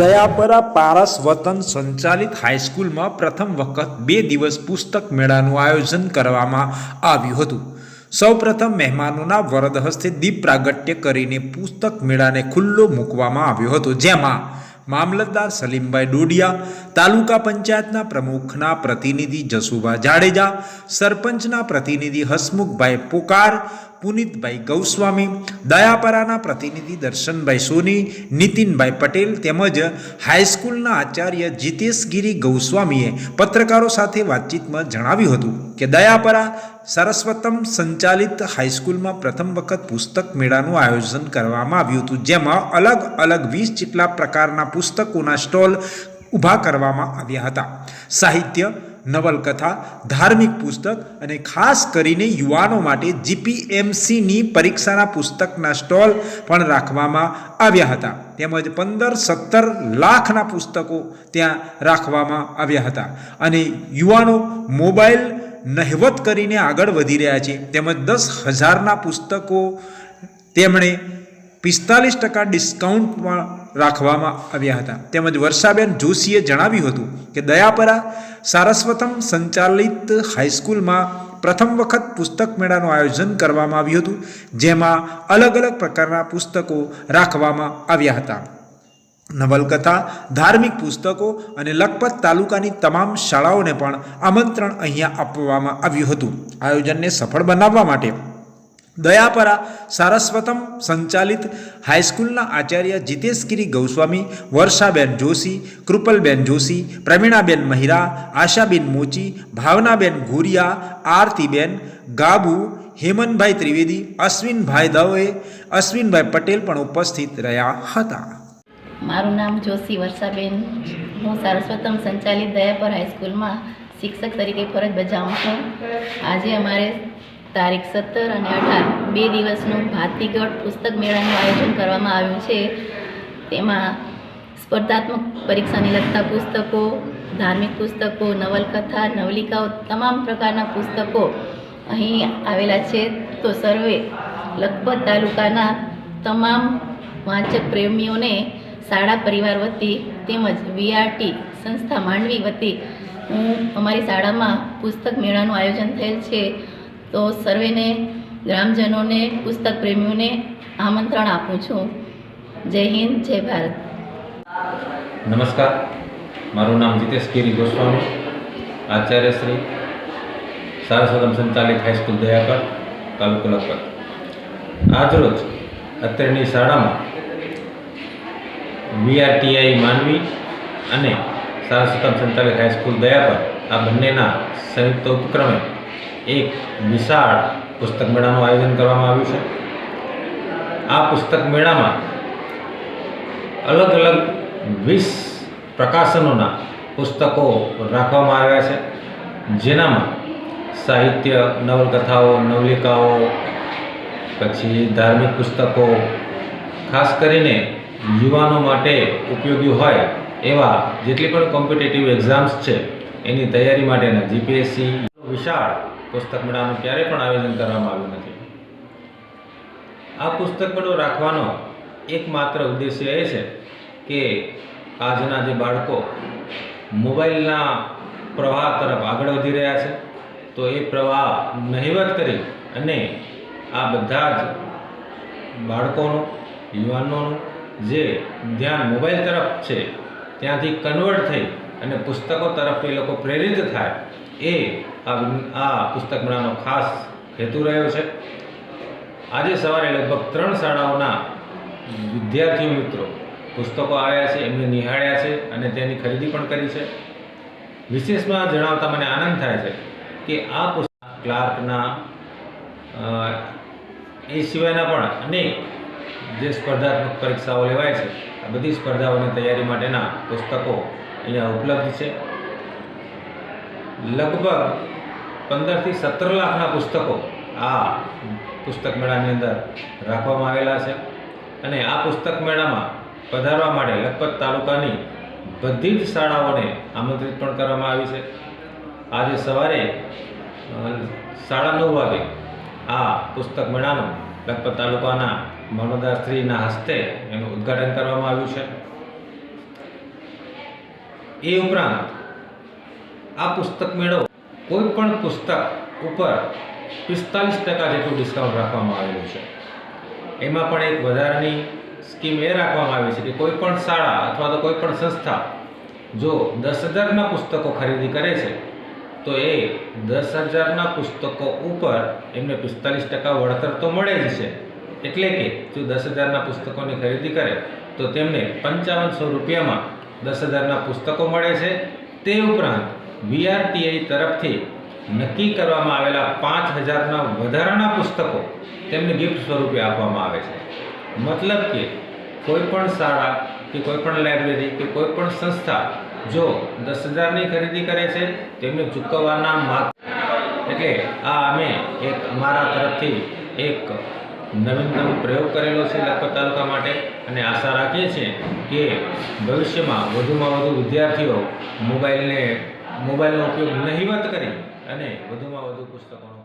દયાપરા પારસ વતન સંચાલિત હાઈસ્કૂલમાં પ્રથમ વખત બે દિવસ પુસ્તક મેળાનું આયોજન કરવામાં આવ્યું હતું. સૌપ્રથમ મહેમાનોના વરદ હસ્તે દીપ પ્રાગટ્ય કરીને પુસ્તક મેળાને ખુલ્લો મૂકવામાં આવ્યો હતો. જેમાં મામલતદાર સલીમભાઈ ડોડિયા, તાલુકા પંચાયતના પ્રમુખના પ્રતિનિધિ જસુભા જાડેજા, સરપંચના પ્રતિનિધિ હસમુખભાઈ પોકાર પુનિતભાઈ ગૌસ્વામી, દયાપરાના પ્રતિનિધિ દર્શનભાઈ સોની, નીતિનભાઈ પટેલ તેમજ હાઈસ્કૂલના આચાર્ય જીતેશગીરી ગૌસ્વામીએ પત્રકારો સાથે વાતચીતમાં જણાવ્યું હતું કે દયાપરા સરસ્વતમ સંચાલિત હાઈસ્કૂલમાં પ્રથમ વખત પુસ્તક મેળાનું આયોજન કરવામાં આવ્યું હતું, જેમાં અલગ અલગ વીસ જેટલા પ્રકારના પુસ્તકોના સ્ટોલ ઊભા કરવામાં આવ્યા હતા. સાહિત્ય નવલકથા, ધાર્મિક પુસ્તક અને ખાસ કરીને યુવાનો માટે જીપીએમસીની પરીક્ષાના પુસ્તકના સ્ટોલ પણ રાખવામાં આવ્યા હતા. તેમજ પંદર સત્તર લાખના પુસ્તકો ત્યાં રાખવામાં આવ્યા હતા. અને યુવાનો મોબાઈલ નહિવત કરીને આગળ વધી રહ્યા છે. તેમજ દસ હજારના પુસ્તકો તેમણે પિસ્તાલીસ ટકા ડિસ્કાઉન્ટમાં રાખવામાં આવ્યા હતા. તેમજ વર્ષાબેન જોશીએ જણાવ્યું હતું કે દયાપરા સારસ્વતમ સંચાલિત હાઈસ્કૂલમાં પ્રથમ વખત પુસ્તક મેળાનું આયોજન કરવામાં આવ્યું હતું, જેમાં અલગ અલગ પ્રકારના પુસ્તકો રાખવામાં આવ્યા હતા. નવલકથા, ધાર્મિક પુસ્તકો અને લખપત તાલુકાની તમામ શાળાઓને પણ આમંત્રણ અહીંયા આપવામાં આવ્યું હતું. આયોજનને સફળ બનાવવા માટે દયાપરા સારસ્વતમ સંચાલિત હાઈસ્કૂલના આચાર્ય જીતેશગીરી ગૌસ્વામી, વર્ષાબેન જોશી, કૃપલબેન જોશી, પ્રવીણાબેન મહિરા, આશાબેન મોચી, ભાવનાબેન ઘુરિયા, આરતીબેન, ગાબુ હેમનભાઈ ત્રિવેદી, અશ્વિનભાઈ દવે, અશ્વિનભાઈ પટેલ પણ ઉપસ્થિત રહ્યા હતા. મારું નામ જોશી વર્ષાબેન. હું સારસ્વતમ સંચાલિત દયાપર હાઈસ્કૂલમાં શિક્ષક તરીકે ફરજ બજાવું છું. આજે અમારે તારીખ સત્તર અને અઢાર. બે દિવસનું ભાતીગઢ પુસ્તક મેળાનું આયોજન કરવામાં આવ્યું છે. તેમાં સ્પર્ધાત્મક પરીક્ષાને લગતા પુસ્તકો, ધાર્મિક પુસ્તકો, નવલકથા, નવલિકાઓ તમામ પ્રકારના પુસ્તકો અહીં આવેલા છે. તો સર્વે લખપત તાલુકાના તમામ વાંચક પ્રેમીઓને શાળા પરિવાર વતી તેમજ વીઆરટી સંસ્થા માંડવી વતી હું અમારી શાળામાં પુસ્તક મેળાનું આયોજન થયેલ છે. તો સર્વેને, ગ્રામજનોને પુસ્તક પ્રેમીઓને આમંત્રણ આપું છું. જય હિન્દ, જય ભારત. નમસ્કાર. મારું નામ જીતેશ ગીરી ગોસ્વામી. આચાર્ય શ્રી સારસ્વતમ સંચાલિત હાઈસ્કૂલ દયાકર, તાલુકો લખપત. આજરોજ અત્રેની શાળામાં વીઆરટીઆઈ માનવી અને સારસ્વતમ સંચાલિત હાઈસ્કૂલ દયાપર આ બંનેના સંયુક્ત ઉપક્રમે એક વિશાળ પુસ્તક મેળાનું આયોજન કરવામાં આવ્યું છે. આ પુસ્તક મેળામાં અલગ અલગ વીસ પ્રકાશનોના પુસ્તકો રાખવામાં આવ્યા છે. જેનામાં સાહિત્ય, નવલકથાઓ, નવલિકાઓ, પછી ધાર્મિક પુસ્તકો, ખાસ કરીને યુવાનો માટે ઉપયોગી હોય એવા જેટલી પણ કોમ્પિટેટિવ એક્ઝામ્સ છે, એની તૈયારી માટેના જીપીએસસી વિશાળ પુસ્તક મેળાનું ક્યારેય પણ આયોજન કરવામાં આવ્યું નથી. આ પુસ્તક મેળો રાખવાનો એકમાત્ર ઉદ્દેશ્ય એ છે કે આજના જે બાળકો મોબાઈલના પ્રવાહ તરફ આગળ વધી રહ્યા છે, તો એ પ્રવાહ નહિવત કરી અને આ બધા જ બાળકોનું, યુવાનોનું જે ધ્યાન મોબાઈલ તરફ છે, ત્યાંથી કન્વર્ટ થઈ અને પુસ્તકો તરફ એ લોકો પ્રેરિત થાય એ આ આ પુસ્તક મેળાનો ખાસ હેતુ રહ્યો છે. આજે સવારે લગભગ ત્રણ શાળાઓના વિદ્યાર્થીઓ મિત્રો પુસ્તકો આવ્યા છે, એમને નિહાળ્યા છે અને તેની ખરીદી પણ કરી છે. વિશેષમાં જણાવતા મને આનંદ થાય છે કે આ પુસ્તક ક્લાર્કના એ સિવાયના પણ અનેક જે સ્પર્ધાત્મક પરીક્ષાઓ લેવાય છે, આ બધી સ્પર્ધાઓની તૈયારી માટેના પુસ્તકો અહીંયા ઉપલબ્ધ છે. લગભગ પંદરથી સત્તર લાખના પુસ્તકો આ પુસ્તક મેળાની અંદર રાખવામાં આવેલા છે. અને આ પુસ્તક મેળામાં પધારવા માટે લખપત તાલુકાની બધી જ શાળાઓને આમંત્રિત પણ કરવામાં આવી છે. આજે સવારે સાડા નવ વાગે આ પુસ્તક મેળાનું લખપત તાલુકાના મામલતદારશ્રીના હસ્તે એનું ઉદ્ઘાટન કરવામાં આવ્યું છે. એ ઉપરાંત આ પુસ્તક મેળવો. કોઈ પણ પુસ્તક ઉપર પિસ્તાલીસ ટકા જેટલું ડિસ્કાઉન્ટ રાખવામાં આવેલું છે. એમાં પણ એક વધારાની સ્કીમ એ રાખવામાં આવી છે કે કોઈ પણ શાળા અથવા તો કોઈ પણ સંસ્થા જો દસ હજારના પુસ્તકો ખરીદી કરે છે, તો એ દસ હજારના પુસ્તકો ઉપર એમને પિસ્તાલીસ ટકા વળતર તો મળે જ છે. એટલે કે જો દસ હજારના પુસ્તકોની ખરીદી કરે, તો તેમને પંચાવનસો રૂપિયામાં દસ હજારના પુસ્તકો મળે છે. તે ઉપરાંત વીઆરટીઆઈ તરફથી નક્કી કરવામાં આવેલા પાંચ હજારના વધારાના પુસ્તકો તેમને ગિફ્ટ સ્વરૂપે આપવામાં આવે છે. મતલબ કે કોઈ પણ શાળા કે કોઈપણ લાઇબ્રેરી કે કોઈ પણ સંસ્થા જો દસ હજારની ખરીદી કરે છે, તેમને ચૂકવવાના માત્ર એટલે આ અમે એક અમારા તરફથી એક નવીનતમ પ્રયોગ કરેલો છે લખપત તાલુકા માટે અને આશા રાખીએ છીએ કે ભવિષ્યમાં વધુમાં વધુ વિદ્યાર્થીઓ મોબાઈલને મોબાઈલનો ઉપયોગ નહીવત કરી અને વધુમાં વધુ પુસ્તકોનો